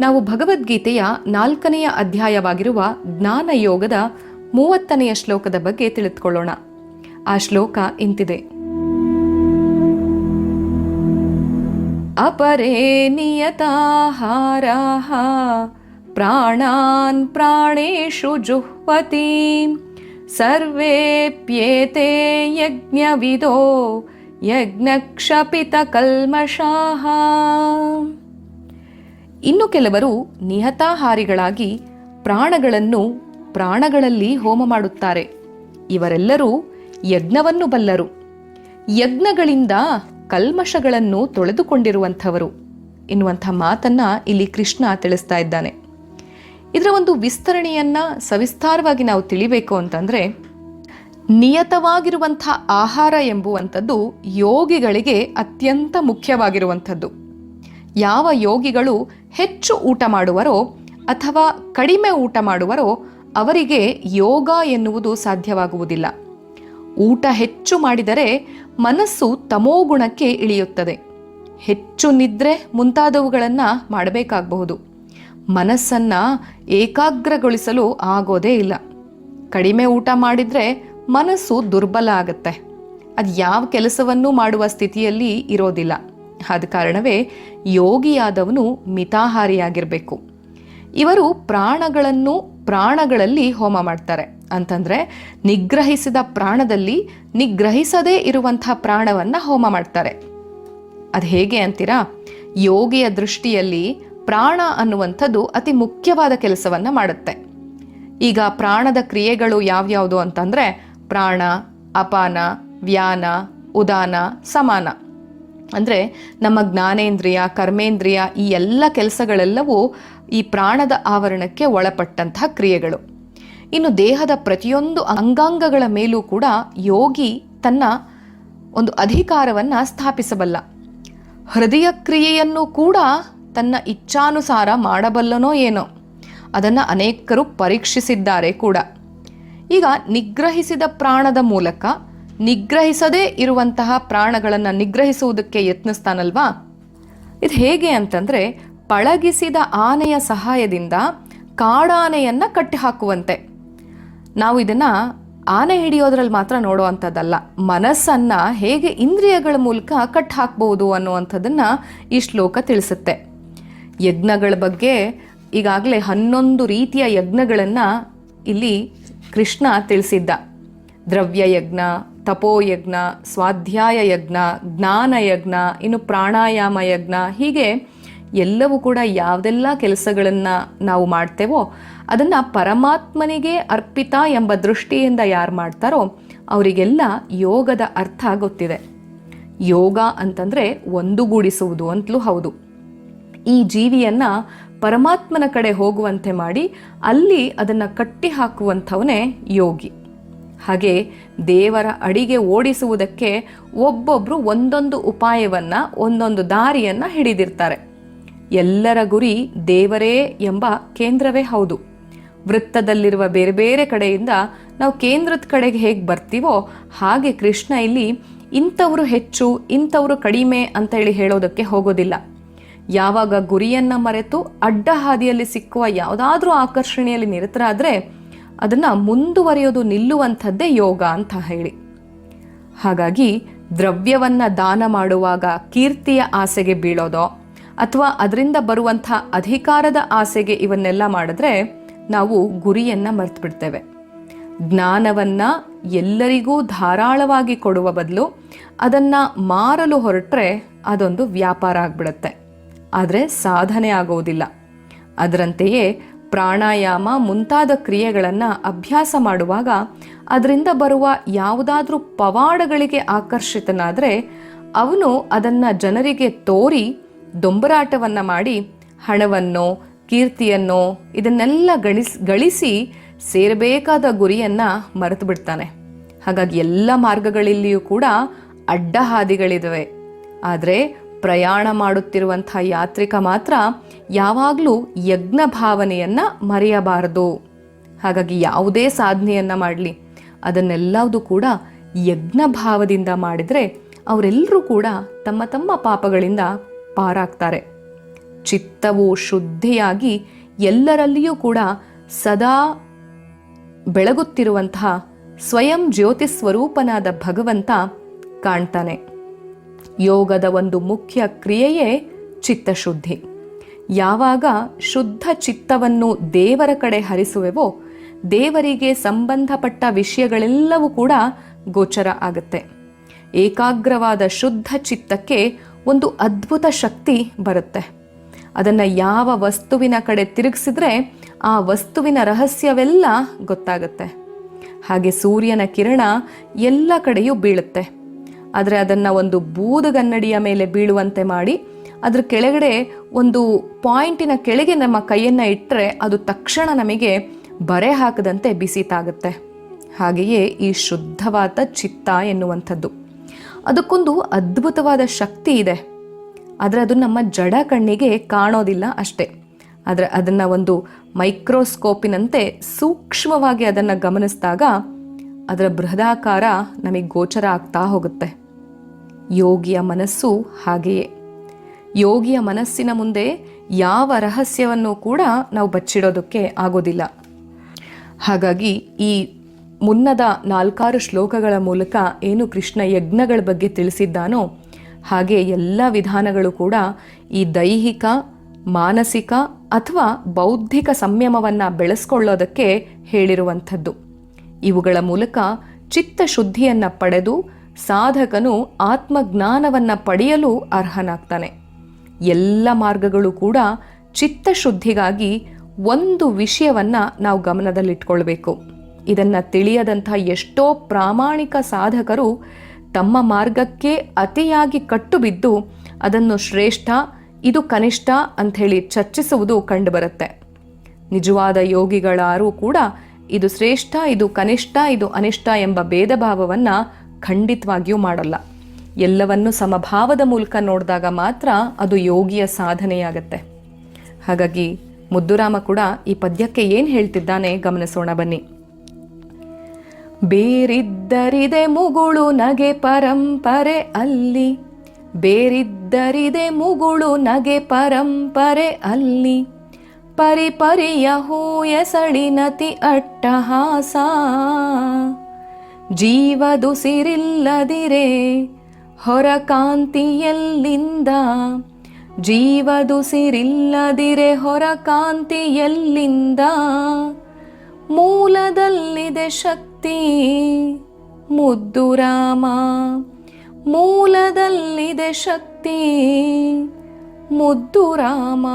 ನಾವು ಭಗವದ್ಗೀತೆಯ ನಾಲ್ಕನೆಯ ಅಧ್ಯಾಯವಾಗಿರುವ ಜ್ಞಾನ ಯೋಗದ ಮೂವತ್ತನೆಯ ಶ್ಲೋಕದ ಬಗ್ಗೆ ತಿಳಿದುಕೊಳ್ಳೋಣ. ಆ ಶ್ಲೋಕ ಇಂತಿದೆ. ಅಪರೇ ನಿಯತಾಹಾರಾಹ ಪ್ರಾಣಾನ್ ಪ್ರಾಣೇಶು ಜುಹ್ವತಿ ಸರ್ವೇಪ್ಯೇತೆ ಯಜ್ಞವಿದೋ ಯಜ್ಞಕ್ಷಪಿತ ಕಲ್ಮಷಾಹ ಇನ್ನು ಕೆಲವರು ನಿಹತಾಹಾರಿಗಳಾಗಿ ಪ್ರಾಣಗಳನ್ನು ಪ್ರಾಣಗಳಲ್ಲಿ ಹೋಮ ಮಾಡುತ್ತಾರೆ. ಇವರೆಲ್ಲರೂ ಯಜ್ಞವನ್ನು ಬಲ್ಲರು. ಯಜ್ಞಗಳಿಂದ ಕಲ್ಮಶಗಳನ್ನು ತೊಳೆದುಕೊಂಡಿರುವಂಥವರು. ಎನ್ನುವಂಥ ಮಾತನ್ನ ಇಲ್ಲಿ ಕೃಷ್ಣ ತಿಳಿಸ್ತಾ ಇದ್ದಾನೆ. ಇದರ ಒಂದು ವಿಸ್ತರಣೆಯನ್ನ ಸವಿಸ್ತಾರವಾಗಿ ನಾವು ತಿಳಿಬೇಕು ಅಂತಂದ್ರೆ, ನಿಯತವಾಗಿರುವಂಥ ಆಹಾರ ಎಂಬುವಂಥದ್ದು ಯೋಗಿಗಳಿಗೆ ಅತ್ಯಂತ ಮುಖ್ಯವಾಗಿರುವಂಥದ್ದು. ಯಾವ ಯೋಗಿಗಳು ಹೆಚ್ಚು ಊಟ ಮಾಡುವರೋ ಅಥವಾ ಕಡಿಮೆ ಊಟ ಮಾಡುವರೋ ಅವರಿಗೆ ಯೋಗ ಎನ್ನುವುದು ಸಾಧ್ಯವಾಗುವುದಿಲ್ಲ. ಊಟ ಹೆಚ್ಚು ಮಾಡಿದರೆ ಮನಸ್ಸು ತಮೋಗುಣಕ್ಕೆ ಇಳಿಯುತ್ತದೆ. ಹೆಚ್ಚು ನಿದ್ರೆ ಮುಂತಾದವುಗಳನ್ನು ಮಾಡಬೇಕಾಗಬಹುದು. ಮನಸ್ಸನ್ನ ಏಕಾಗ್ರಗೊಳಿಸಲು ಆಗೋದೇ ಇಲ್ಲ. ಕಡಿಮೆ ಊಟ ಮಾಡಿದ್ರೆ ಮನಸ್ಸು ದುರ್ಬಲ ಆಗುತ್ತೆ. ಅದು ಯಾವ ಕೆಲಸವನ್ನೂ ಮಾಡುವ ಸ್ಥಿತಿಯಲ್ಲಿ ಇರೋದಿಲ್ಲ. ಆದ ಕಾರಣವೇ ಯೋಗಿಯಾದವನು ಮಿತಾಹಾರಿಯಾಗಿರಬೇಕು. ಇವರು ಪ್ರಾಣಗಳನ್ನು ಪ್ರಾಣಗಳಲ್ಲಿ ಹೋಮ ಮಾಡ್ತಾರೆ. ಅಂತಂದರೆ ನಿಗ್ರಹಿಸಿದ ಪ್ರಾಣದಲ್ಲಿ ನಿಗ್ರಹಿಸದೇ ಇರುವಂತಹ ಪ್ರಾಣವನ್ನು ಹೋಮ ಮಾಡ್ತಾರೆ. ಅದು ಹೇಗೆ ಅಂತೀರಾ? ಯೋಗಿಯ ದೃಷ್ಟಿಯಲ್ಲಿ ಪ್ರಾಣ ಅನ್ನುವಂಥದ್ದು ಅತಿ ಮುಖ್ಯವಾದ ಕೆಲಸವನ್ನು ಮಾಡುತ್ತೆ. ಈಗ ಪ್ರಾಣದ ಕ್ರಿಯೆಗಳು ಯಾವ್ಯಾವುದು ಅಂತಂದರೆ ಪ್ರಾಣ, ಅಪಾನ, ವ್ಯಾನ, ಉದಾನ, ಸಮಾನ. ಅಂದರೆ ನಮ್ಮ ಜ್ಞಾನೇಂದ್ರಿಯ, ಕರ್ಮೇಂದ್ರಿಯ ಈ ಎಲ್ಲ ಕೆಲಸಗಳೆಲ್ಲವೂ ಈ ಪ್ರಾಣದ ಆವರಣಕ್ಕೆ ಒಳಪಟ್ಟಂತಹ ಕ್ರಿಯೆಗಳು. ಇನ್ನು ದೇಹದ ಪ್ರತಿಯೊಂದು ಅಂಗಾಂಗಗಳ ಮೇಲೂ ಕೂಡ ಯೋಗಿ ತನ್ನ ಒಂದು ಅಧಿಕಾರವನ್ನು ಸ್ಥಾಪಿಸಬಲ್ಲ. ಹೃದಯ ಕ್ರಿಯೆಯನ್ನು ಕೂಡ ತನ್ನ ಇಚ್ಛಾನುಸಾರ ಮಾಡಬಲ್ಲನೋ ಏನೋ, ಅದನ್ನು ಅನೇಕರು ಪರೀಕ್ಷಿಸಿದ್ದಾರೆ ಕೂಡ. ಈಗ ನಿಗ್ರಹಿಸಿದ ಪ್ರಾಣದ ಮೂಲಕ ನಿಗ್ರಹಿಸದೇ ಇರುವಂತಹ ಪ್ರಾಣಗಳನ್ನು ನಿಗ್ರಹಿಸುವುದಕ್ಕೆ ಯತ್ನಿಸ್ತಾನಲ್ವಾ? ಇದು ಹೇಗೆ ಅಂತಂದರೆ ಪಳಗಿಸಿದ ಆನೆಯ ಸಹಾಯದಿಂದ ಕಾಡಾನೆಯನ್ನು ಕಟ್ಟಿ ಹಾಕುವಂತೆ ನಾವು ಇದನ್ನು ಆನೆ ಹಿಡಿಯೋದ್ರಲ್ಲಿ ಮಾತ್ರ ನೋಡುವಂಥದ್ದಲ್ಲ, ಮನಸ್ಸನ್ನು ಹೇಗೆ ಇಂದ್ರಿಯಗಳ ಮೂಲಕ ಕಟ್ ಹಾಕ್ಬೋದು ಅನ್ನುವಂಥದ್ದನ್ನು ಈ ಶ್ಲೋಕ ತಿಳಿಸುತ್ತೆ. ಯಜ್ಞಗಳ ಬಗ್ಗೆ ಈಗಾಗಲೇ ಹನ್ನೊಂದು ರೀತಿಯ ಯಜ್ಞಗಳನ್ನು ಇಲ್ಲಿ ಕೃಷ್ಣ ತಿಳಿಸಿದ್ದ. ದ್ರವ್ಯ ಯಜ್ಞ ತಪೋಯಜ್ಞ ಸ್ವಾಧ್ಯಾಯ ಯಜ್ಞ ಜ್ಞಾನ ಯಜ್ಞ ಇನ್ನು ಪ್ರಾಣಾಯಾಮ ಯಜ್ಞ ಹೀಗೆ ಎಲ್ಲವೂ ಕೂಡ ಯಾವುದೆಲ್ಲ ಕೆಲಸಗಳನ್ನು ನಾವು ಮಾಡ್ತೇವೋ ಅದನ್ನು ಪರಮಾತ್ಮನಿಗೆ ಅರ್ಪಿತ ಎಂಬ ದೃಷ್ಟಿಯಿಂದ ಯಾರು ಮಾಡ್ತಾರೋ ಅವರಿಗೆಲ್ಲ ಯೋಗದ ಅರ್ಥ ಗೊತ್ತಿದೆ. ಯೋಗ ಅಂತಂದರೆ ಒಂದುಗೂಡಿಸುವುದು ಅಂತಲೂ ಹೌದು. ಈ ಜೀವಿಯನ್ನು ಪರಮಾತ್ಮನ ಕಡೆ ಹೋಗುವಂತೆ ಮಾಡಿ ಅಲ್ಲಿ ಅದನ್ನು ಕಟ್ಟಿ ಹಾಕುವಂಥವನೇ ಯೋಗಿ. ಹಾಗೆ ದೇವರ ಅಡಿಗೆ ಓಡಿಸುವುದಕ್ಕೆ ಒಬ್ಬೊಬ್ಬರು ಒಂದೊಂದು ಉಪಾಯವನ್ನ, ಒಂದೊಂದು ದಾರಿಯನ್ನ ಹಿಡಿದಿರ್ತಾರೆ. ಎಲ್ಲರ ಗುರಿ ದೇವರೇ ಎಂಬ ಕೇಂದ್ರವೇ ಹೌದು. ವೃತ್ತದಲ್ಲಿರುವ ಬೇರೆ ಬೇರೆ ಕಡೆಯಿಂದ ನಾವು ಕೇಂದ್ರದ ಕಡೆಗೆ ಹೇಗೆ ಬರ್ತೀವೋ ಹಾಗೆ ಕೃಷ್ಣ ಇಲ್ಲಿ ಇಂಥವರು ಹೆಚ್ಚು, ಇಂಥವರು ಕಡಿಮೆ ಅಂತ ಹೇಳಿ ಹೇಳೋದಕ್ಕೆ ಹೋಗೋದಿಲ್ಲ. ಯಾವಾಗ ಗುರಿಯನ್ನ ಮರೆತು ಅಡ್ಡ ಹಾದಿಯಲ್ಲಿ ಸಿಕ್ಕುವ ಯಾವುದಾದ್ರೂ ಆಕರ್ಷಣೆಯಲ್ಲಿ ನಿರತರಾದರೆ ಅದನ್ನು ಮುಂದುವರಿಯೋದು ನಿಲ್ಲುವಂಥದ್ದೇ ಯೋಗ ಅಂತ ಹೇಳಿ. ಹಾಗಾಗಿ ದ್ರವ್ಯವನ್ನ ದಾನ ಮಾಡುವಾಗ ಕೀರ್ತಿಯ ಆಸೆಗೆ ಬೀಳೋದೋ ಅಥವಾ ಅದರಿಂದ ಬರುವಂಥ ಅಧಿಕಾರದ ಆಸೆಗೆ ಇವನ್ನೆಲ್ಲ ಮಾಡಿದ್ರೆ ನಾವು ಗುರಿಯನ್ನು ಮರ್ತು ಬಿಡ್ತೇವೆ ಜ್ಞಾನವನ್ನು ಎಲ್ಲರಿಗೂ ಧಾರಾಳವಾಗಿ ಕೊಡುವ ಬದಲು ಅದನ್ನು ಮಾರಲು ಹೊರಟ್ರೆ ಅದೊಂದು ವ್ಯಾಪಾರ ಆಗಿಬಿಡುತ್ತೆ. ಆದರೆ ಸಾಧನೆ ಆಗೋದಿಲ್ಲ. ಅದರಂತೆಯೇ ಪ್ರಾಣಾಯಾಮ ಮುಂತಾದ ಕ್ರಿಯೆಗಳನ್ನು ಅಭ್ಯಾಸ ಮಾಡುವಾಗ ಅದರಿಂದ ಬರುವ ಯಾವುದಾದ್ರೂ ಪವಾಡಗಳಿಗೆ ಆಕರ್ಷಿತನಾದರೆ ಅವನು ಅದನ್ನು ಜನರಿಗೆ ತೋರಿ ದೊಂಬರಾಟವನ್ನು ಮಾಡಿ ಹಣವನ್ನು, ಕೀರ್ತಿಯನ್ನೋ ಇದನ್ನೆಲ್ಲ ಗಳಿಸ್, ಗಳಿಸಿ ಸೇರಬೇಕಾದ ಗುರಿಯನ್ನು ಮರೆತು ಬಿಡ್ತಾನೆ ಹಾಗಾಗಿ ಎಲ್ಲ ಮಾರ್ಗಗಳಲ್ಲಿಯೂ ಕೂಡ ಅಡ್ಡಹಾದಿಗಳಿದವೆ. ಆದರೆ ಪ್ರಯಾಣ ಮಾಡುತ್ತಿರುವಂಥ ಯಾತ್ರಿಕ ಮಾತ್ರ ಯಾವಾಗಲೂ ಯಜ್ಞ ಭಾವನೆಯನ್ನು ಮರೆಯಬಾರದು. ಹಾಗಾಗಿ ಯಾವುದೇ ಸಾಧನೆಯನ್ನು ಮಾಡಲಿ. ಅದನ್ನೆಲ್ಲವೂ ಕೂಡ ಯಜ್ಞ ಭಾವದಿಂದ ಮಾಡಿದರೆ ಅವರೆಲ್ಲರೂ ಕೂಡ ತಮ್ಮ ತಮ್ಮ ಪಾಪಗಳಿಂದ ಪಾರಾಗ್ತಾರೆ. ಚಿತ್ತವು ಶುದ್ಧಿಯಾಗಿ ಎಲ್ಲರಲ್ಲಿಯೂ ಕೂಡ ಸದಾ ಬೆಳಗುತ್ತಿರುವಂತಹ ಸ್ವಯಂ ಜ್ಯೋತಿ ಸ್ವರೂಪನಾದ ಭಗವಂತ ಕಾಣ್ತಾನೆ. ಯೋಗದ ಒಂದು ಮುಖ್ಯ ಕ್ರಿಯೆಯೇ ಚಿತ್ತಶುದ್ಧಿ. ಯಾವಾಗ ಶುದ್ಧ ಚಿತ್ತವನ್ನು ದೇವರ ಕಡೆ ಹರಿಸುವೆವೋ, ದೇವರಿಗೆ ಸಂಬಂಧಪಟ್ಟ ವಿಷಯಗಳೆಲ್ಲವೂ ಕೂಡ ಗೋಚರ ಆಗುತ್ತೆ. ಏಕಾಗ್ರವಾದ ಶುದ್ಧ ಚಿತ್ತಕ್ಕೆ ಒಂದು ಅದ್ಭುತ ಶಕ್ತಿ ಬರುತ್ತೆ. ಅದನ್ನು ಯಾವ ವಸ್ತುವಿನ ಕಡೆ ತಿರುಗಿಸಿದ್ರೆ ಆ ವಸ್ತುವಿನ ರಹಸ್ಯವೆಲ್ಲ ಗೊತ್ತಾಗುತ್ತೆ. ಹಾಗೆ ಸೂರ್ಯನ ಕಿರಣ ಎಲ್ಲ ಕಡೆಯೂ ಬೀಳುತ್ತೆ. ಆದರೆ ಅದನ್ನು ಒಂದು ಬೂದುಗನ್ನಡಿಯ ಮೇಲೆ ಬೀಳುವಂತೆ ಮಾಡಿ ಅದರ ಕೆಳಗಡೆ ಒಂದು ಪಾಯಿಂಟಿನ ಕೆಳಗೆ ನಮ್ಮ ಕೈಯನ್ನು ಇಟ್ಟರೆ ಅದು ತಕ್ಷಣ ನಮಗೆ ಬರೆ ಹಾಕದಂತೆ ಬಿಸಿ ತಾಗುತ್ತೆ ಹಾಗೆಯೇ ಈ ಶುದ್ಧವಾದ ಚಿತ್ತ ಎನ್ನುವಂಥದ್ದು. ಅದಕ್ಕೊಂದು ಅದ್ಭುತವಾದ ಶಕ್ತಿ ಇದೆ. ಆದರೆ ಅದು ನಮ್ಮ ಜಡ ಕಣ್ಣಿಗೆ ಕಾಣೋದಿಲ್ಲ ಅಷ್ಟೇ. ಆದರೆ ಅದನ್ನು ಒಂದು ಮೈಕ್ರೋಸ್ಕೋಪಿನಂತೆ ಸೂಕ್ಷ್ಮವಾಗಿ ಅದನ್ನು ಗಮನಿಸಿದಾಗ ಅದರ ಬೃಹದಾಕಾರ ನಮಗೆ ಗೋಚರ ಆಗ್ತಾ ಹೋಗುತ್ತೆ. ಯೋಗಿಯ ಮನಸ್ಸು ಹಾಗೆಯೇ. ಯೋಗಿಯ ಮನಸ್ಸಿನ ಮುಂದೆ ಯಾವ ರಹಸ್ಯವನ್ನು ಕೂಡ ನಾವು ಬಚ್ಚಿಡೋದಕ್ಕೆ ಆಗೋದಿಲ್ಲ. ಹಾಗಾಗಿ ಈ ಮುನ್ನದ ನಾಲ್ಕಾರು ಶ್ಲೋಕಗಳ ಮೂಲಕ ಏನು ಕೃಷ್ಣ ಯಜ್ಞಗಳ ಬಗ್ಗೆ ತಿಳಿಸಿದ್ದಾನೋ, ಹಾಗೆ ಎಲ್ಲ ವಿಧಾನಗಳು ಕೂಡ ಈ ದೈಹಿಕ, ಮಾನಸಿಕ ಅಥವಾ ಬೌದ್ಧಿಕ ಸಂಯಮವನ್ನು ಬೆಳೆಸ್ಕೊಳ್ಳೋದಕ್ಕೆ ಹೇಳಿರುವಂಥದ್ದು. ಇವುಗಳ ಮೂಲಕ ಚಿತ್ತ ಶುದ್ಧಿಯನ್ನು ಪಡೆದು ಸಾಧಕನು ಆತ್ಮಜ್ಞಾನವನ್ನು ಪಡೆಯಲು ಅರ್ಹನಾಗ್ತಾನೆ. ಎಲ್ಲ ಮಾರ್ಗಗಳು ಕೂಡ ಚಿತ್ತಶುದ್ಧಿಗಾಗಿ ಒಂದು ವಿಷಯವನ್ನು ನಾವು ಗಮನದಲ್ಲಿಟ್ಕೊಳ್ಬೇಕು. ಇದನ್ನು ತಿಳಿಯದಂಥ ಎಷ್ಟೋ ಪ್ರಾಮಾಣಿಕ ಸಾಧಕರು ತಮ್ಮ ಮಾರ್ಗಕ್ಕೆ ಅತಿಯಾಗಿ ಕಟ್ಟುಬಿದ್ದು ಅದನ್ನು ಶ್ರೇಷ್ಠ, ಇದು ಕನಿಷ್ಠ ಅಂಥೇಳಿ ಚರ್ಚಿಸುವುದು ಕಂಡುಬರುತ್ತೆ. ನಿಜವಾದ ಯೋಗಿಗಳಾರೂ ಕೂಡ ಇದು ಶ್ರೇಷ್ಠ, ಇದು ಕನಿಷ್ಠ, ಇದು ಅನಿಷ್ಟ ಎಂಬ ಭೇದ ಭಾವವನ್ನು ಖಂಡಿತವಾಗಿಯೂ ಮಾಡಲ್ಲ. ಎಲ್ಲವನ್ನು ಸಮಭಾವದ ಮೂಲಕ ನೋಡಿದಾಗ ಮಾತ್ರ ಅದು ಯೋಗಿಯ ಸಾಧನೆಯಾಗತ್ತೆ. ಹಾಗಾಗಿ ಮುದ್ದುರಾಮ ಕೂಡ ಈ ಪದ್ಯಕ್ಕೆ ಏನು ಹೇಳ್ತಿದ್ದಾನೆ ಗಮನಿಸೋಣ ಬನ್ನಿ. ಬೇರಿದ್ದರಿದೆ ಮುಗುಳು ನಗೆ ಪರಂಪರೆ ಅಲ್ಲಿ, ಬೇರಿದ್ದರಿದೆ ಮುಗುಳು ನಗೆ ಪರಂಪರೆ ಅಲ್ಲಿ, ಪರಿಪರಿಯ ಹೂಯಸಳಿನತಿ ಅಟ್ಟಹಾಸ. ಜೀವದುಸಿರಿಲ್ಲದಿರೆ ಹೊರ ಕಾಂತಿಯಲ್ಲಿಂದ, ಜೀವದುಸಿರಿಲ್ಲದಿರೆ ಹೊರ ಕಾಂತಿಯಲ್ಲಿಂದ, ಮೂಲದಲ್ಲಿದೆ ಶಕ್ತಿ ಮುದ್ದು ರಾಮ, ಮೂಲದಲ್ಲಿದೆ ಶಕ್ತಿ ಮುದ್ದು ರಾಮ.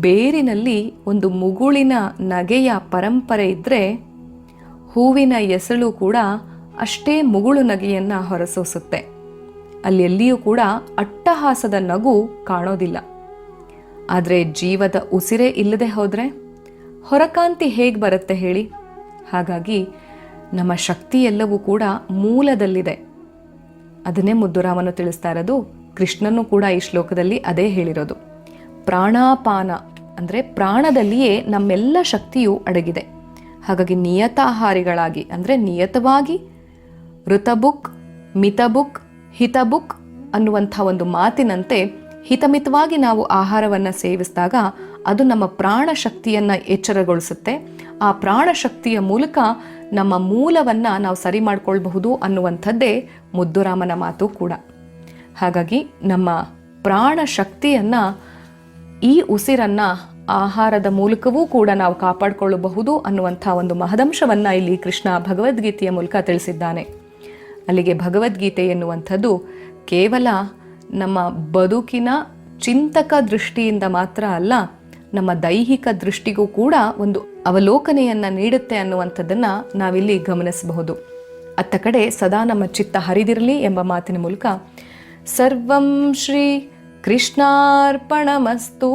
ಬೇರಿನಲ್ಲಿ ಒಂದು ಮುಗುಳಿನ ನಗೆಯ ಪರಂಪರೆ ಇದ್ದರೆ ಹೂವಿನ ಎಸಳು ಕೂಡ ಅಷ್ಟೇ ಮುಗುಳು ನಗೆಯನ್ನು ಹೊರಸೂಸುತ್ತೆ. ಅಲ್ಲಿ ಎಲ್ಲಿಯೂ ಕೂಡ ಅಟ್ಟಹಾಸದ ನಗು ಕಾಣೋದಿಲ್ಲ. ಆದರೆ ಜೀವದ ಉಸಿರೇ ಇಲ್ಲದೆ ಹೋದರೆ? ಹೊರಕಾಂತಿ ಹೇಗೆ ಬರುತ್ತೆ ಹೇಳಿ? ಹಾಗಾಗಿ ನಮ್ಮ ಶಕ್ತಿ ಎಲ್ಲವೂ ಕೂಡ ಮೂಲದಲ್ಲಿದೆ. ಅದನ್ನೇ ಮುದ್ದುರಾಮನು ತಿಳಿಸ್ತಾ ಇರೋದು, ಕೃಷ್ಣನು ಕೂಡ ಈ ಶ್ಲೋಕದಲ್ಲಿ ಅದೇ ಹೇಳಿರೋದು. ಪ್ರಾಣಾಪಾನ ಅಂದರೆ ಪ್ರಾಣದಲ್ಲಿಯೇ ನಮ್ಮೆಲ್ಲ ಶಕ್ತಿಯು ಅಡಗಿದೆ. ಹಾಗಾಗಿ ನಿಯತಾಹಾರಿಗಳಾಗಿ, ಅಂದರೆ ನಿಯತವಾಗಿ ಋತಬುಕ್ ಮಿತಬುಕ್ ಹಿತಬುಕ್ ಅನ್ನುವಂಥ ಒಂದು ಮಾತಿನಂತೆ ಹಿತಮಿತವಾಗಿ ನಾವು ಆಹಾರವನ್ನು ಸೇವಿಸಿದಾಗ ಅದು ನಮ್ಮ ಪ್ರಾಣ ಶಕ್ತಿಯನ್ನು ಎಚ್ಚರಗೊಳಿಸುತ್ತೆ. ಆ ಪ್ರಾಣ ಶಕ್ತಿಯ ಮೂಲಕ ನಮ್ಮ ಮೂಲವನ್ನು ನಾವು ಸರಿ ಮಾಡಿಕೊಳ್ಬಹುದು ಅನ್ನುವಂಥದ್ದೇ ಮುದ್ದುರಾಮನ ಮಾತು ಕೂಡ. ಹಾಗಾಗಿ ನಮ್ಮ ಪ್ರಾಣ ಶಕ್ತಿಯನ್ನು ಈ ಉಸಿರನ್ನು ಆಹಾರದ ಮೂಲಕವೂ ಕೂಡ ನಾವು ಕಾಪಾಡಿಕೊಳ್ಳಬಹುದು ಅನ್ನುವಂಥ ಒಂದು ಮಹದಂಶವನ್ನು ಇಲ್ಲಿ ಕೃಷ್ಣ ಭಗವದ್ಗೀತೆಯ ಮೂಲಕ ತಿಳಿಸಿದ್ದಾನೆ. ಅಲ್ಲಿಗೆ ಭಗವದ್ಗೀತೆ ಎನ್ನುವಂಥದ್ದು ಕೇವಲ ನಮ್ಮ ಬದುಕಿನ ಚಿಂತಕ ದೃಷ್ಟಿಯಿಂದ ಮಾತ್ರ ಅಲ್ಲ, ನಮ್ಮ ದೈಹಿಕ ದೃಷ್ಟಿಗೂ ಕೂಡ ಒಂದು ಅವಲೋಕನೆಯನ್ನು ನೀಡುತ್ತೆ ಅನ್ನುವಂಥದ್ದನ್ನು ನಾವಿಲ್ಲಿ ಗಮನಿಸಬಹುದು. ಅತ್ತ ಕಡೆ ಸದಾ ನಮ್ಮ ಚಿತ್ತ ಹರಿದಿರಲಿ ಎಂಬ ಮಾತಿನ ಮೂಲಕ, ಸರ್ವಂ ಶ್ರೀ ಕೃಷ್ಣಾರ್ಪಣಮಸ್ತು.